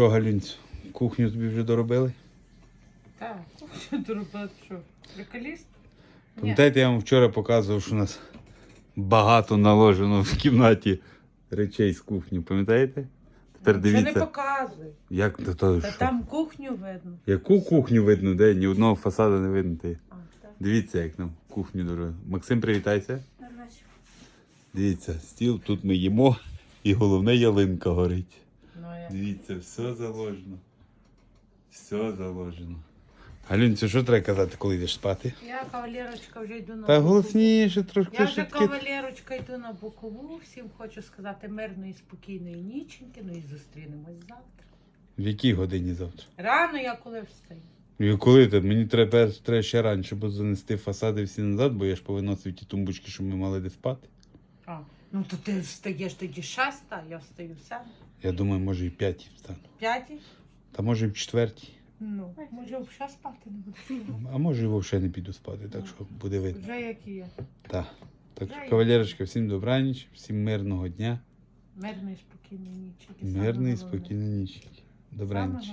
Що, Галюнць, кухню тобі вже доробили? Так, ти робити, що? Приколіст? Пам'ятаєте, я вам вчора показував, що у нас багато наложено в кімнаті речей з кухні. Пам'ятаєте? Тепер Це не дивіться, показуй. як то, то Та що? там кухню видно. Яку кухню видно, де ні одного фасаду не видно. Ти. А, так. Дивіться, як нам кухню дорога. Максим, привітайся. Дивіться, стіл тут ми їмо, і головне ялинка горить. Ну. Дивіться, все заложено. Все заложено. Галюнцю, що треба казати, коли йдеш спати? я кавалерочка вже йду на Та бокову. голосніше трошки Я вже швидкі. кавалерочка йду на бокову. Всім хочу сказати мирної, спокійної ніченьки. Ну і зустрінемось завтра. В якій годині завтра? Рано я коли встаю. І коли ти? Мені треба, треба ще раніше, бо занести фасади всі назад, бо я ж повиносив ті тумбочки, що ми мали де спати. А, ну то ти встаєш тоді шеста, я встаю в сем. Я думаю, може і п'ятій встану. П'ятій? Та може і в четвертій. Ну, може взагалі спати не буду. А може і взагалі не піду спати, так що буде видно. Вже як і є. Так. Так що, Вже кавалерочка, всім добраніч, всім мирного дня. Мирної, спокійної нічі. Мирний, спокійний ніч. Саме головне, ну добраніч.